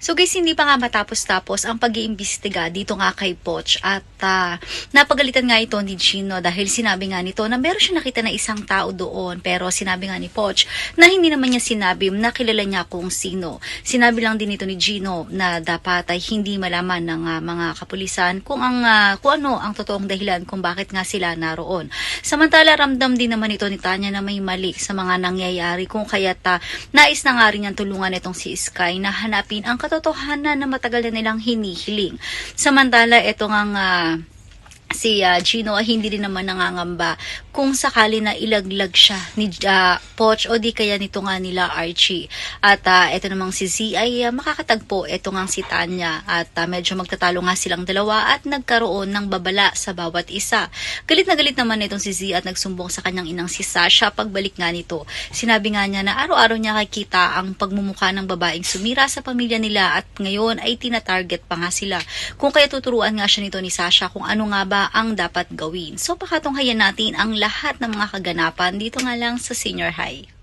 So guys, hindi pa nga matapos-tapos ang pag-iimbestiga dito nga kay Poch at ah, napagalitan nga ito ni Gino dahil sinabi nga nito na meron siya nakita na isang tao doon pero sinabi nga ni Poch na hindi naman niya sinabi na kilala niya kung sino. Sinabi lang din ito ni Gino na dapat ay hindi malaman ng ah, mga kapulisan kung ang ah, kung ano ang totoong dahilan kung bakit nga sila naroon. Samantala ramdam din naman ito ni Tanya na may mali sa mga nangyayari kung kaya't ah, nais na nga rin niyang tulungan itong si Sky na hanapin ang katotohanan na matagal na nilang hinihiling. Samantala, ito nga ah, si ah, Gino ay hindi din naman nangangamba kung sakali na ilaglag siya ni ah, Poch o di kaya nito nga nila Archie. At ah, ito namang si Z ay ah, makakatagpo ito nga si Tanya at ah, medyo magtatalo nga silang dalawa at nagkaroon ng babala sa bawat isa. Galit na galit naman itong si Z at nagsumbong sa kanyang inang si Sasha pagbalik nga nito. Sinabi nga niya na araw-araw niya nakikita ang pagmumukha ng babaeng sumira sa pamilya nila at ngayon ay tinatarget pa nga sila. Kung kaya tuturuan nga siya nito ni Sasha kung ano nga ang dapat gawin. So pakatunghayan natin ang lahat ng mga kaganapan dito nga lang sa senior high.